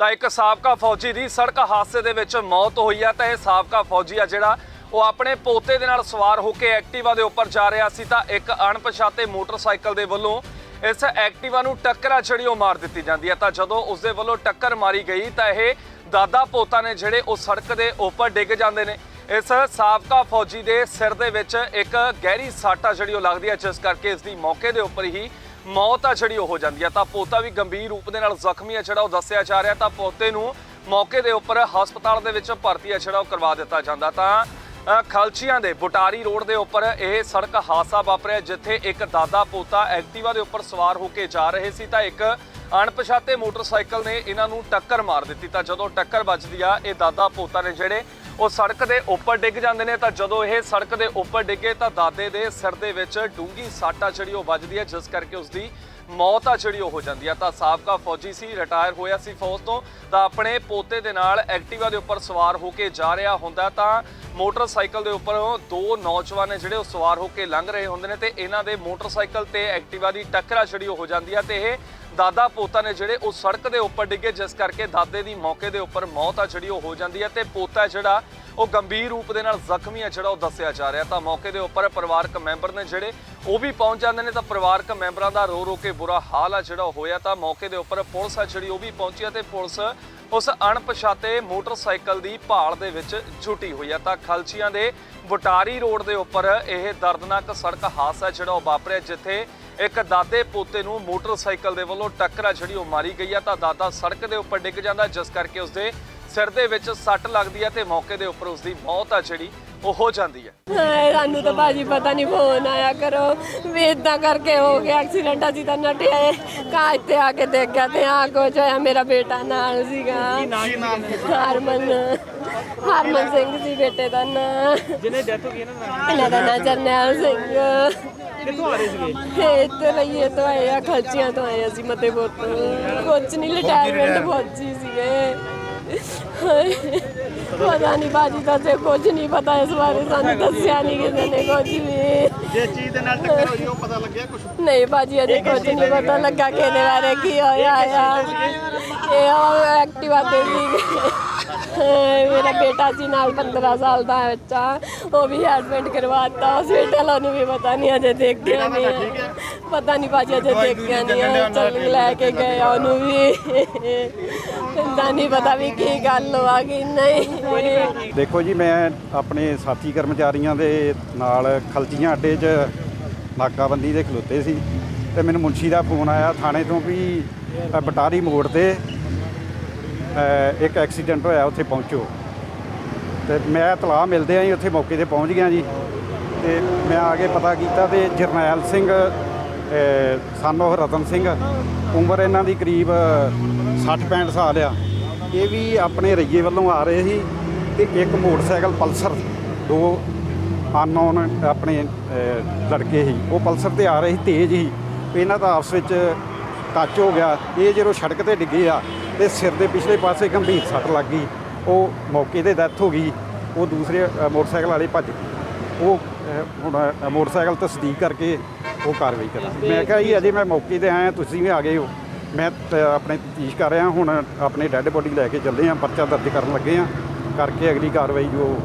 ਤਾਂ ਇੱਕ ਸਾਬਕਾ ਫੌਜੀ ਦੀ ਸੜਕ ਹਾਦਸੇ ਦੇ ਵਿੱਚ ਮੌਤ ਹੋਈ ਆ, ਤਾਂ ਇਹ ਸਾਬਕਾ ਫੌਜੀ ਆ ਜਿਹੜਾ ਉਹ ਆਪਣੇ ਪੋਤੇ ਦੇ ਨਾਲ ਸਵਾਰ ਹੋ ਕੇ ਐਕਟਿਵਾ ਦੇ ਉੱਪਰ ਜਾ ਰਿਹਾ ਸੀ, ਤਾਂ ਇੱਕ ਅਣਪਛਾਤੇ ਮੋਟਰਸਾਈਕਲ ਦੇ ਵੱਲੋਂ ਇਸ ਐਕਟਿਵਾ ਨੂੰ ਟੱਕਰਾ ਜਿਹੜੀ ਉਹ ਮਾਰ ਦਿੱਤੀ ਜਾਂਦੀ ਹੈ ਤਾਂ ਜਦੋਂ ਉਸ ਦੇ ਵੱਲੋਂ ਟੱਕਰ ਮਾਰੀ ਗਈ, ਤਾਂ ਇਹ ਦਾਦਾ ਪੋਤਾ ਨੇ ਜਿਹੜੇ ਉਹ ਸੜਕ ਦੇ ਉੱਪਰ ਡਿੱਗ ਜਾਂਦੇ ਨੇ। ਇਸ ਸਾਬਕਾ ਫੌਜੀ ਦੇ ਸਿਰ ਦੇ ਵਿੱਚ ਇੱਕ ਗਹਿਰੀ ਸੱਟ ਆ ਜਿਹੜੀ ਉਹ ਲੱਗਦੀ ਹੈ ਜਿਸ ਕਰਕੇ ਇਸ ਦੀ ਮੌਕੇ ਦੇ ਉੱਪਰ ਹੀ ਮੌਤ ਆ ਜਿਹੜੀ ਉਹ ਹੋ ਜਾਂਦੀ ਹੈ ਤਾਂ ਪੋਤਾ ਵੀ ਗੰਭੀਰ ਰੂਪ ਦੇ ਨਾਲ ਜ਼ਖਮੀ ਹੈ ਜਿਹੜਾ ਉਹ ਦੱਸਿਆ ਜਾ ਰਿਹਾ। ਤਾਂ ਪੋਤੇ ਨੂੰ ਮੌਕੇ ਦੇ ਉੱਪਰ ਹਸਪਤਾਲ ਦੇ ਵਿੱਚ ਭਰਤੀ ਹੈ ਜਿਹੜਾ ਉਹ ਕਰਵਾ ਦਿੱਤਾ ਜਾਂਦਾ। ਤਾਂ ਅ, ਖਲਚੀਆਂ ਦੇ ਬੁਟਾਰੀ ਰੋਡ ਦੇ ਉੱਪਰ ਇਹ ਸੜਕ ਹਾਦਸਾ ਵਾਪਰਿਆ ਜਿੱਥੇ ਇੱਕ ਦਾਦਾ ਪੋਤਾ ਐਕਟਿਵਾ ਦੇ ਉੱਪਰ ਸਵਾਰ ਹੋ ਕੇ ਜਾ ਰਹੇ ਸੀ। ਤਾਂ ਇੱਕ ਅਣਪਛਾਤੇ ਮੋਟਰਸਾਈਕਲ ਨੇ ਇਹਨਾਂ ਨੂੰ ਟੱਕਰ ਮਾਰ ਦਿੱਤੀ। ਤਾਂ ਜਦੋਂ ਟੱਕਰ ਵੱਜਦੀ ਆ ਇਹ ਦਾਦਾ ਪੋਤਾ ਨੇ ਜਿਹੜੇ ਉਹ ਸੜਕ ਦੇ ਉੱਪਰ ਡਿੱਗ ਜਾਂਦੇ ਨੇ, ਤਾਂ ਜਦੋਂ ਇਹ ਸੜਕ ਦੇ ਉੱਪਰ ਡਿੱਗੇ ਤਾਂ ਦਾਦੇ ਦੇ ਸਿਰ ਦੇ ਵਿੱਚ ਡੂੰਗੀ ਸੱਟ ਆ ਜਿਹੜੀ ਉਹ ਵੱਜਦੀ ਹੈ, ਜਿਸ ਕਰਕੇ ਉਸ ਦੀ ਮੌਤ ਆ ਜਿਹੜੀ ਉਹ ਹੋ ਜਾਂਦੀ ਆ। ਤਾਂ ਸਾਬਕਾ ਫੌਜੀ ਸੀ, ਰਿਟਾਇਰ ਹੋਇਆ ਸੀ ਫੌਜ ਤੋਂ। ਤਾਂ ਆਪਣੇ ਪੋਤੇ ਦੇ ਨਾਲ ਐਕਟਿਵਾ ਦੇ ਉੱਪਰ ਸਵਾਰ ਹੋ ਕੇ ਜਾ ਰਿਹਾ ਹੁੰਦਾ। ਤਾਂ ਮੋਟਰਸਾਈਕਲ ਦੇ ਉੱਪਰ ਦੋ ਨੌਜਵਾਨ ਨੇ ਜਿਹੜੇ ਉਹ ਸਵਾਰ ਹੋ ਕੇ ਲੰਘ ਰਹੇ ਹੁੰਦੇ ਨੇ ਤੇ ਇਹਨਾਂ ਦੇ ਮੋਟਰਸਾਈਕਲ ਤੇ ਐਕਟਿਵਾ ਦੀ ਟੱਕਰਾ ਜਿਹੜੀ ਉਹ ਹੋ ਜਾਂਦੀ ਆ ਤੇ ਇਹ ਦਾਦਾ ਪੋਤਾ ਨੇ ਜਿਹੜੇ ਉਹ ਸੜਕ ਦੇ ਉੱਪਰ ਡਿੱਗੇ, ਜਿਸ ਕਰਕੇ ਦਾਦੇ ਦੀ ਮੌਕੇ ਦੇ ਉੱਪਰ ਮੌਤ ਆ ਜਿਹੜੀ ਉਹ ਹੋ ਜਾਂਦੀ ਹੈ ਤੇ ਪੋਤਾ ਜਿਹੜਾ ਉਹ ਗੰਭੀਰ ਰੂਪ ਦੇ ਨਾਲ ਜ਼ਖਮੀ ਹੈ ਜਿਹੜਾ ਉਹ ਦੱਸਿਆ ਜਾ ਰਿਹਾ। ਤਾਂ ਮੌਕੇ ਦੇ ਉੱਪਰ ਪਰਿਵਾਰਕ ਮੈਂਬਰ ਨੇ ਜਿਹੜੇ ਉਹ ਵੀ ਪਹੁੰਚ ਜਾਂਦੇ ਨੇ ਤਾਂ ਪਰਿਵਾਰਕ ਮੈਂਬਰਾਂ ਦਾ ਰੋ ਰੋ ਕੇ ਬੁਰਾ ਹਾਲ ਆ ਜਿਹੜਾ ਉਹ ਹੋਇਆ। ਤਾਂ ਮੌਕੇ ਦੇ ਉੱਪਰ ਪੁਲਿਸ ਆ ਜਿਹੜੀ ਉਹ ਵੀ ਪਹੁੰਚੀ ਆ ਤੇ ਪੁਲਿਸ ਉਸ ਅਣਪਛਾਤੇ ਮੋਟਰਸਾਈਕਲ ਦੀ ਭਾਲ ਦੇ ਵਿੱਚ ਜੁਟੀ ਹੋਈ ਆ। ਤਾਂ ਖਲਚੀਆਂ ਦੇ ਬੁਟਾਰੀ ਰੋਡ ਦੇ ਉੱਪਰ ਇਹ ਦਰਦਨਾਕ ਸੜਕ ਹਾਦਸਾ ਜਿਹੜਾ ਉਹ ਵਾਪਰਿਆ, ਜਿੱਥੇ ਇੱਕ ਦਾਦੇ ਪੋਤੇ ਨੂੰ ਮੋਟਰਸਾਈਕਲ ਦੇ ਵੱਲੋਂ ਟੱਕਰਾ ਜਿਹੜੀ ਉਹ ਮਾਰੀ ਗਈ ਆ। ਤਾਂ ਦਾਦਾ ਸੜਕ ਦੇ ਉੱਪਰ ਡਿੱਗ ਜਾਂਦਾ, ਜਿਸ ਕਰਕੇ ਉਸਦੇ ਸਿਰ ਦੇ ਵਿੱਚ ਸੱਟ ਲੱਗਦੀ ਹੈ ਤੇ ਮੌਕੇ ਦੇ ਉੱਪਰ ਉਸਦੀ ਮੌਤ ਆ ਜਿਹੜੀ ਉਹ ਹੋ ਜਾਂਦੀ ਹੈ। ਹਾਏ, ਸਾਨੂੰ ਤਾਂ ਭਾਜੀ ਪਤਾ ਨਹੀਂ ਫੋਨ ਆਇਆ ਕਰੋ। ਵੀ ਇਦਾਂ ਕਰਕੇ ਹੋ ਗਿਆ ਐਕਸੀਡੈਂਟ ਅਸੀਂ ਤਾਂ ਨੱਟੇ ਆਏ। ਕਾ ਇੱਥੇ ਆ ਕੇ ਦੇਖਿਆ ਤੇ ਆ ਕੁਝ ਹੋਇਆ ਮੇਰਾ ਬੇਟਾ ਨਾਲ ਸੀਗਾ। ਹਰਮਨ। ਹਰਮਨ ਸਿੰਘ ਸੀ ਬੇਟੇ ਦਾ ਨਾਂ। ਜਿਹਨੇ ਡੈਥ ਹੋ ਗਈ ਦਾ ਇਹਨਾਂ ਦਾ ਨਾਂ ਜਰਨੈਲ ਸਿੰਘ। ਕਿੱਥੋਂ ਆ ਰਹੇ ਸੀਗੇ? ਇਹ ਇੱਥੇ ਲਈਏ ਤੋਂ ਆਏ ਆ ਖਲਚੀਆਂ ਤੋਂ ਆਏ ਅਸੀਂ ਮਤੇ ਬੋਤ ਕੁਝ ਨਹੀਂ ਰਿਟਾਇਰਮੈਂਟ ਫੌਜੀ ਸੀਗੇ। ਪਤਾ ਨਹੀਂ ਬਾਜੀ ਤਾਂ ਤੇ ਕੁਝ ਨਹੀਂ ਪਤਾ ਇਸ ਬਾਰੇ ਸਾਨੂੰ ਦੱਸਿਆ ਨਹੀਂ ਕਿਸੇ ਨੇ ਕੁਝ ਵੀ। ਜੇ ਚੀਜ਼ ਦੇ ਨਾਲ ਟੱਕਰ ਹੋਈ ਉਹ ਪਤਾ ਲੱਗਿਆ ਕੁਝ ਨਹੀਂ ਬਾਜੀ ਅਜੇ ਕੁਝ ਨਹੀਂ ਪਤਾ ਲੱਗਾ ਕਿ ਇਹਦੇ ਬਾਰੇ ਕੀ ਹੋਇਆ? ਆ ਇਹ ਉਹ ਐਕਟਿਵਾ ਤੇ ਸੀ। ਮੇਰਾ ਬੇਟਾ ਸੀ ਨਾਲ 15 ਸਾਲ ਦਾ ਬੱਚਾ। ਉਹ ਵੀ ਐਡਮਿਟ ਕਰਵਾਤਾ। ਹਸਪੀਟਲ ਉਹਨੂੰ ਵੀ ਪਤਾ ਨਹੀਂ ਅਜੇ ਦੇਖਿਆ ਨਹੀਂ। ਪਤਾ ਨਹੀਂ ਬਾਜੀ ਅਜੇ ਦੇਖਿਆ ਨਹੀਂ ਆ। ਚੱਲ ਲੈ ਕੇ ਗਏ ਉਹਨੂੰ ਵੀ। ਇੰਦਾ ਨਹੀਂ ਪਤਾ ਵੀ ਕੀ ਗੱਲ ਹੋਆ ਕਿ ਨਹੀਂ। ਦੇਖੋ ਜੀ, ਮੈਂ ਆਪਣੇ ਸਾਥੀ ਕਰਮਚਾਰੀਆਂ ਦੇ ਨਾਲ ਖਲਚੀਆਂ ਅੱਡੇ 'ਚ ਨਾਕਾਬੰਦੀ ਦੇ ਖਲੋਤੇ ਸੀ ਤੇ ਮੈਨੂੰ ਮੁਨਸ਼ੀ ਦਾ ਫੋਨ ਆਇਆ ਥਾਣੇ ਤੋਂ ਵੀ ਬਟਾਰੀ ਮੋੜ ਤੇ ਇੱਕ ਐਕਸੀਡੈਂਟ ਹੋਇਆ, ਉੱਥੇ ਪਹੁੰਚੋ। ਤੇ ਮੈਂ ਤਲਾਹ ਮਿਲਦੇ ਆਂ ਜੀ ਉੱਥੇ ਮੌਕੇ ਤੇ ਪਹੁੰਚ ਗਿਆ ਜੀ। ਤੇ ਮੈਂ ਆ ਕੇ ਪਤਾ ਕੀਤਾ ਤੇ ਜਰਨੈਲ ਸਿੰਘ ਸਾਨੋ ਰਤਨ ਸਿੰਘ, ਉਮਰ ਇਹਨਾਂ ਦੀ ਕਰੀਬ 60-65 ਸਾਲ ਆ। ਇਹ ਵੀ ਆਪਣੇ ਰਈਏ ਵੱਲੋਂ ਆ ਰਹੇ ਸੀ ਤੇ ਇੱਕ ਮੋਟਰਸਾਈਕਲ ਪਲਸਰ, ਦੋ ਅਨਨੋਨ ਆਪਣੇ ਲੜਕੇ ਸੀ। ਉਹ ਪਲਸਰ ਤੇ ਆ ਰਹੇ ਸੀ, ਤੇਜ਼ ਸੀ। ਇਹਨਾਂ ਦਾ ਆਪਸ ਵਿੱਚ ਟੱਚ ਹੋ ਗਿਆ। ਇਹ ਜਦੋਂ ਸੜਕ ਤੇ ਡਿੱਗੇ ਆ ਤੇ ਸਿਰ ਦੇ ਪਿਛਲੇ ਪਾਸੇ ਗੰਭੀਰ ਸੱਟ ਲੱਗ ਗਈ। ਉਹ ਮੌਕੇ ਤੇ ਡੈਥ ਹੋ ਗਈ। ਉਹ ਦੂਸਰੇ ਮੋਟਰਸਾਈਕਲ ਵਾਲੇ ਭੱਜ ਗਏ। ਉਹ ਹੁਣ ਮੋਟਰਸਾਈਕਲ ਤਸਦੀਕ ਕਰਕੇ ਉਹ ਕਾਰਵਾਈ ਕਰਾਂਗੇ। ਮੈਂ ਕਿਹਾ ਜੀ ਅਜੇ ਮੈਂ ਮੌਕੇ ਤੇ ਆਇਆ ਤੁਸੀਂ ਵੀ ਆ ਗਏ ਹੋ। ਮੈਂ ਤ- ਆਪਣੇ ਤਫਤੀਸ਼ ਕਰ ਰਿਹਾ ਹੁਣ ਆਪਣੇ ਡੈੱਡ ਬੋਡੀ ਲੈ ਕੇ ਚੱਲੇ ਆ ਪਰਚਾ ਦਰਜ ਕਰਨ ਲੱਗੇ ਆ। ਕਰਕੇ ਅਗਲੀ ਕਾਰਵਾਈ ਜੋ